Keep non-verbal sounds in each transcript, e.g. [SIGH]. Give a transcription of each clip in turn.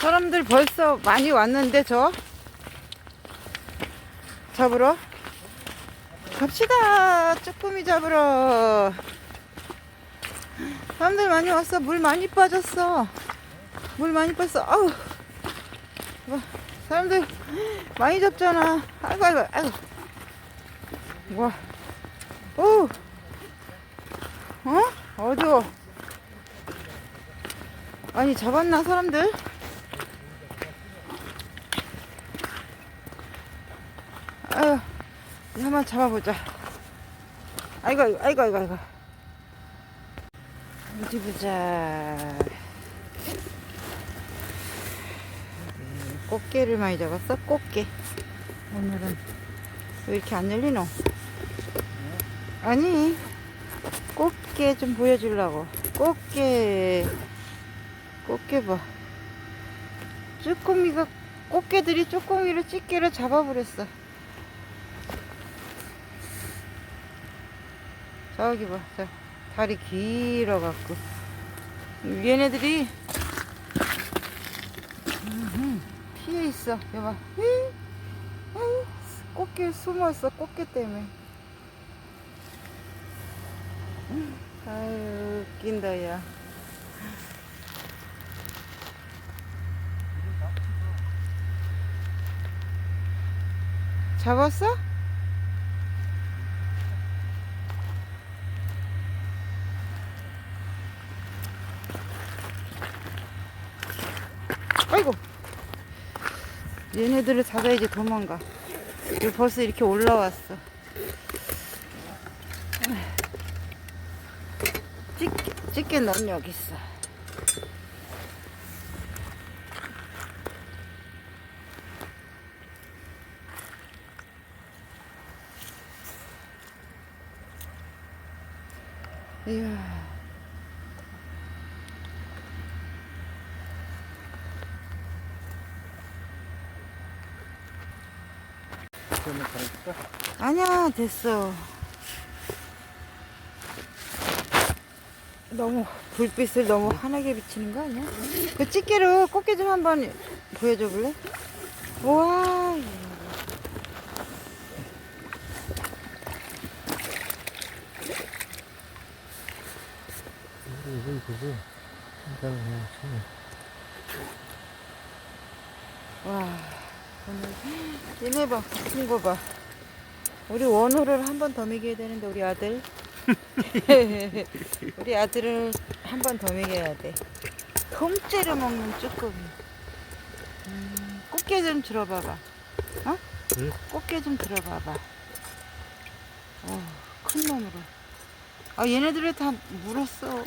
사람들 벌써 많이 왔는데 저? 잡으러? 갑시다. 쭈꾸미 잡으러. 사람들 많이 왔어. 물 많이 빠졌어. 물 많이 빠졌어. 아우. 와, 사람들 많이 잡잖아. 아이고 아이고 아이고. 와. 오. 어? 어디워. 아니 잡았나 사람들? 아유 이제 한번 잡아보자. 아이고 아이고 아이고 아이고 아이고. 어디 보자. 음, 꽃게를 많이 잡았어? 꽃게. 오늘은 왜 이렇게 안 열리노? 아니 꽃게 좀 보여주려고. 꽃게. 꽃게 봐. 쭈꾸미가 꽃게들이 쭈꾸미를 집게를 잡아버렸어 저기 봐. 저, 다리 길어갖고. 얘네들이 피해 있어. 여봐. 꽃게 숨었어. 꽃게 때문에. 아유 웃긴다 야. 잡았어? 아이고 얘네들을 잡아야지 도망가. 여기 벌써 이렇게 올라왔어? 찌개, 찌개 넌 여기 있어. 이야 그러면 가르칠까? 아니야 됐어 너무 불빛을 너무 환하게 비치는 거 아니야? 그 집게로 꽃게 좀 한번 보여줘 볼래? 와 이거 이거고 일단 그냥 치면 와, 오늘 얘네 봐, 붙은 거 봐. 우리 원호를 한 번 더 먹여야 되는데 우리 아들. [LAUGHS] 우리 아들을 한 번 더 먹여야 돼. 통째로 먹는 쭈꾸미. 음, 꽃게 좀 들어봐봐. 어? 응? 꽃게 좀 들어봐봐. 어, 큰 놈으로. 아, 얘네들을 다 물었어.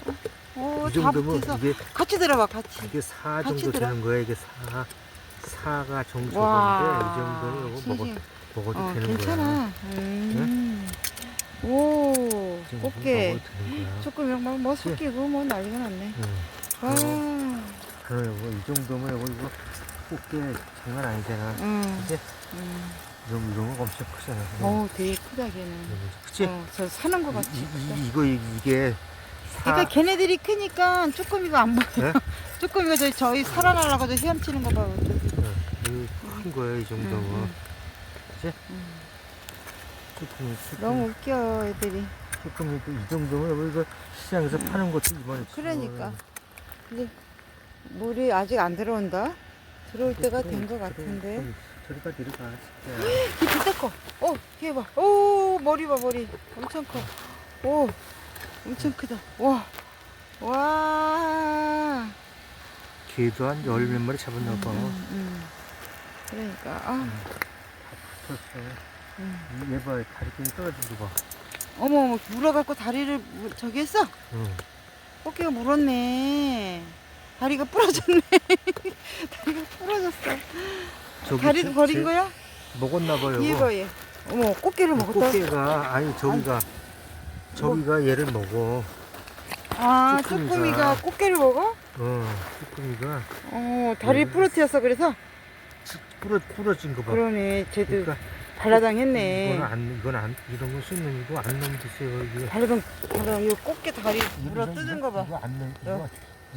오, 이다 정도면 붙어서. 이게 같이 들어봐, 같이. 이게 4 같이 정도 들어? 되는 거야 이게 4 4가 정도인데 와, 이 정도는 이거 먹어. 먹어도 어, 되는 괜찮아. 거야 음. 오, 이 정도는 꽃게. 먹어도 되는 거야 조금 막뭐 섞이고 뭐 난리가 났네. 응. 와, 그럼 이거 이 정도면 이거 이거 꽃게 장난 아니잖아 음, 이제 음. 이런 이런 거 엄청 크잖아 어우, 되게 크다 걔는. 그치? 어, 저 사는 거 같이. 이, 크다. 이, 이거 이- 이게 사 그러니까 걔네들이 크니까 쭈꾸미가 안 보여. 네? [LAUGHS] 쭈꾸미가 저희, 저희 살아나려고 저 헤엄치는 거 봐. 이큰 거예요 이 정도면 음, 그치? 음. 조금 너무 웃겨, 애들이. 조금 이거 이 정도면 이거 시장에서 파는 것도 이만해 그러니까. 근데 물이 아직 안 들어온다? 들어올 때가 된 것 같은데. 저리가 내려가 진짜 걔 진짜 커. 어, 걔 봐. 오, 머리 봐, 머리. 엄청 커. 오, 엄청 크다. 와, 와. 걔도 한 열 몇 마리 잡았나 봐 음, 음. 그러니까, 아, 붙었어 음. 얘 봐, 다리 끈이 떨어진 거 봐. 어머, 어머, 물어갖고 다리를 물- 저기 했어? 응. 꽃게가 물었네. 다리가 부러졌네. [LAUGHS] 다리가 부러졌어. 저기 다리도 제- 버린 제- 거야? 먹었나 봐요. 얘 봐, 얘. 어머, 꽃게를 먹었다. 꽃게가 아니 저기가 저기가 얘를 먹어. 아, 쭈꾸미가. 쭈꾸미가 꽃게를 먹어? 어, 쭈꾸미가 어, 다리 음. 부러뜨렸어, 그래서? 부러 부러진 거 봐. 그러네, 쟤도 그러니까 발라당 했네. 이건 안 이건 안 이런 건 씻는 이거 안 넣으면 되세요 이게. 발라당, 발라당, 이 꽃게 다리 이거- 물어 이거- 뜯은 거 봐. 이거 안넣 이거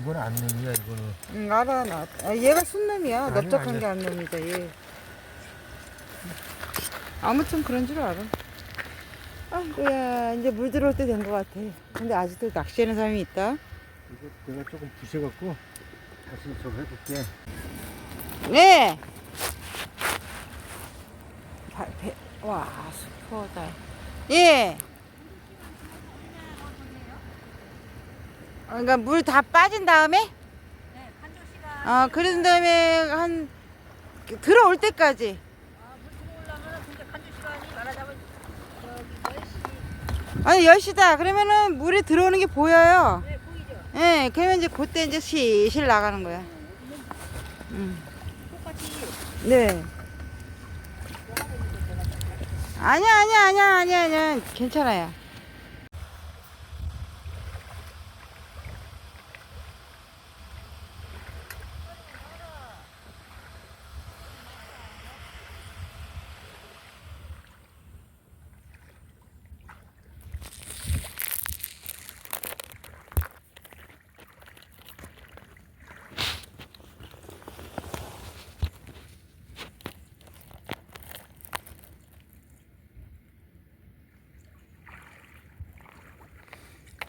이거는 안놈이야 이거는. 응, 알아, 나. 아, 얘가 순놈이야. 아니야, 넓적한 아니야. 게 안놈이다, 얘. 아무튼 그런 줄 알아. 아이고야, 이제 물 들어올 때 된 것 같아. 근데 아직도 낚시하는 사람이 있다. 이거 내가 조금 부셔갖고 다시 저거 해볼게. 네! 바, 배, 와, 스포다. 예! 어, 그러니까 물 다 빠진 다음에? 네, 한두 시간 어, 그런 다음에 한, 들어올 때까지. 아, 물 들어오려면 근데 한두 시간이 말하자면 저기 10시 아니, 10시다. 그러면은 물이 들어오는 게 보여요. 네, 보이죠? 예, 그러면 이제 그때 이제 실실 나가는 거야. 음. 똑같이 네. 아니야, 아니야, 아니야, 아니야, 아니야. 괜찮아요.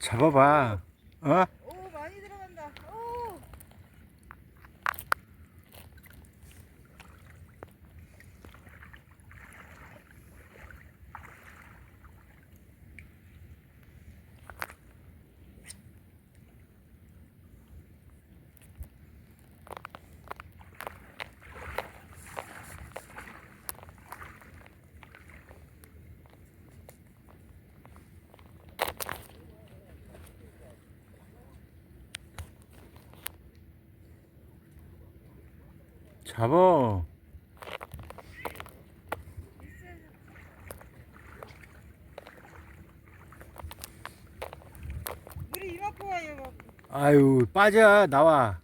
잡아봐. 어? 잡아. 물이 이만큼 와요. 아유 빠져 나와.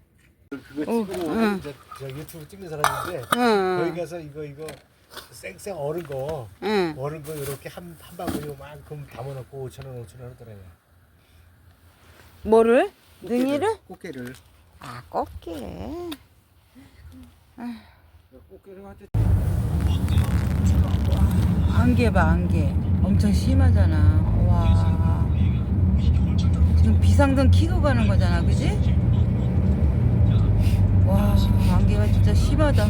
그거 어, 찍으러 응. 이제 저 유튜브 찍는 사람인데 거기 응. 가서 이거 이거 쌩쌩 얼은 거 응. 얼은 거 이렇게 한 한 바구니 만큼 담아놓고 5천 원 5천 원 하더래요. 뭐를? 능이를? 꽃게를. 아, 꽃게. 안개 봐, 안개. 엄청 심하잖아. 와. 지금 비상등 키고 가는 거잖아, 그지? 와, 안개가 진짜 심하다.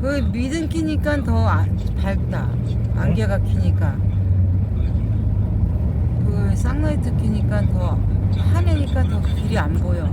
그 미등 키니까 더 아- 밝다. 안개가 키니까. 그 쌍라이트 키니까 더 하늘니까 더 길이 안 보여.